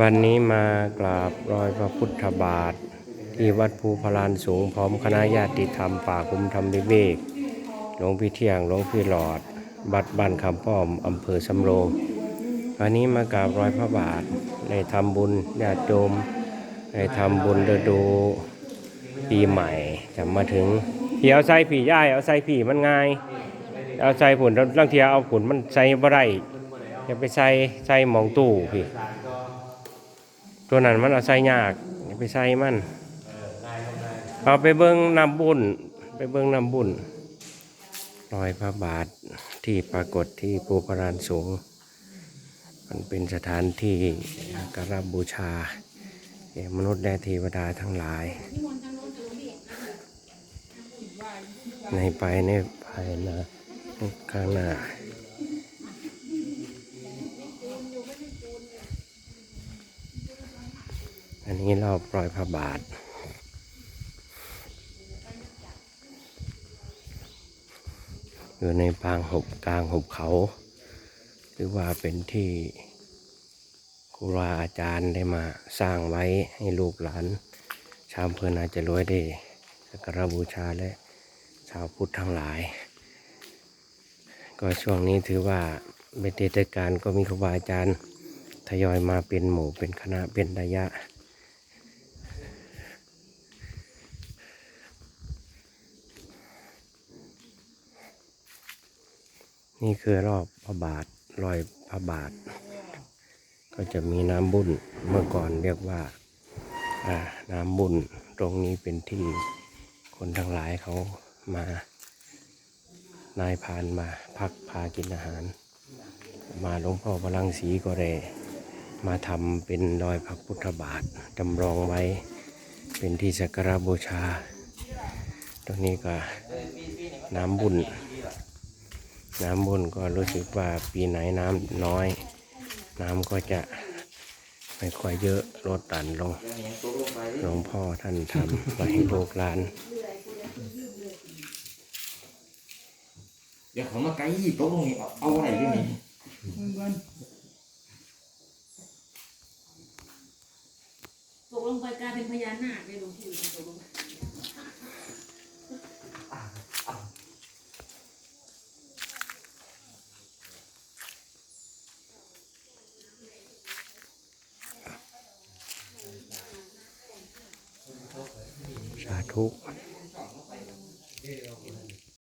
วันนี้มากราบรอยพระพุทธบาท ที่วัดภูพลานสูงพร้อมคณะญาติธรรมป่าคุ้มธรรมวิเวกหลวงพี่เที่ยงหลวงพี่หลอด บัดบ้านคำป้อมอำเภอสำโรงวันนี้มากราบรอยพระบาทในทำบุญญาติโยมในทำบุญฤดูปีใหม่จะมาถึงเที่ยวใส่ผีย่ายเอาใส่ผีมันง่าย เอาใส่ผุนลางเทียเอาผุนมันใส่บ่ได้ อย่าไปใส่ใส่หมองตู้พี่ตัวนั้นมันเอาใส่ยากอย่าไปใส่มันเอาไปเบิ้งน้ำบุญไปเบิ้งน้ำบุญรอยพระบาทที่ปรากฏที่ภูพรานสูง มันเป็นสถานที่กราบบูชาแก่มนุษย์และเทวดาทั้งหลาย ในไปในภายหนาข้างหน้า นนี้เราปล่อยพระบาท อยู่ในปางหุบกลางหุบเขา หรือว่าเป็นที่ครูบาอาจารย์ได้มาสร้างไว้ให้ลูกหลาน ชาวอำเภอนาจจะรวยได้สักการะบูชาและชาวพุทธทั้งหลาย ก็ช่วงนี้ถือว่าเป็นเทศกาลก็มีครูบาอาจารย์ทยอยมาเป็นหมู่เป็นคณะเป็นระยะ นี่คือรอบพระบาทรอยพระบาท ก็จะมีน้ำบุญเมื่อก่อนเรียกว่าน้ำบุญตรงนี้เป็นที่คนทั้งหลายเขามานายพานมาพักพากินอาหาร มาหลวงพ่อพลังศรีก็เลยมาทำเป็นรอยพระพุทธบาทจำลองไว้เป็นที่สักการบูชา ตรงนี้ก็น้ำบุญ น้ำบุญก็รู้สึกว่าปีไหนน้ำน้อย น้ำก็จะไม่ค่อยเยอะลดตันลงหลวงพ่อท่านทำไว้ให้ลูกหลานเดี๋ยวเขามาไกลโต๊ะตรงนี้เอาเอาอะไรด้วยนี่ตกลงไปกลายเป็นพญานาคเลยหลวงพี่ตกลง ทุก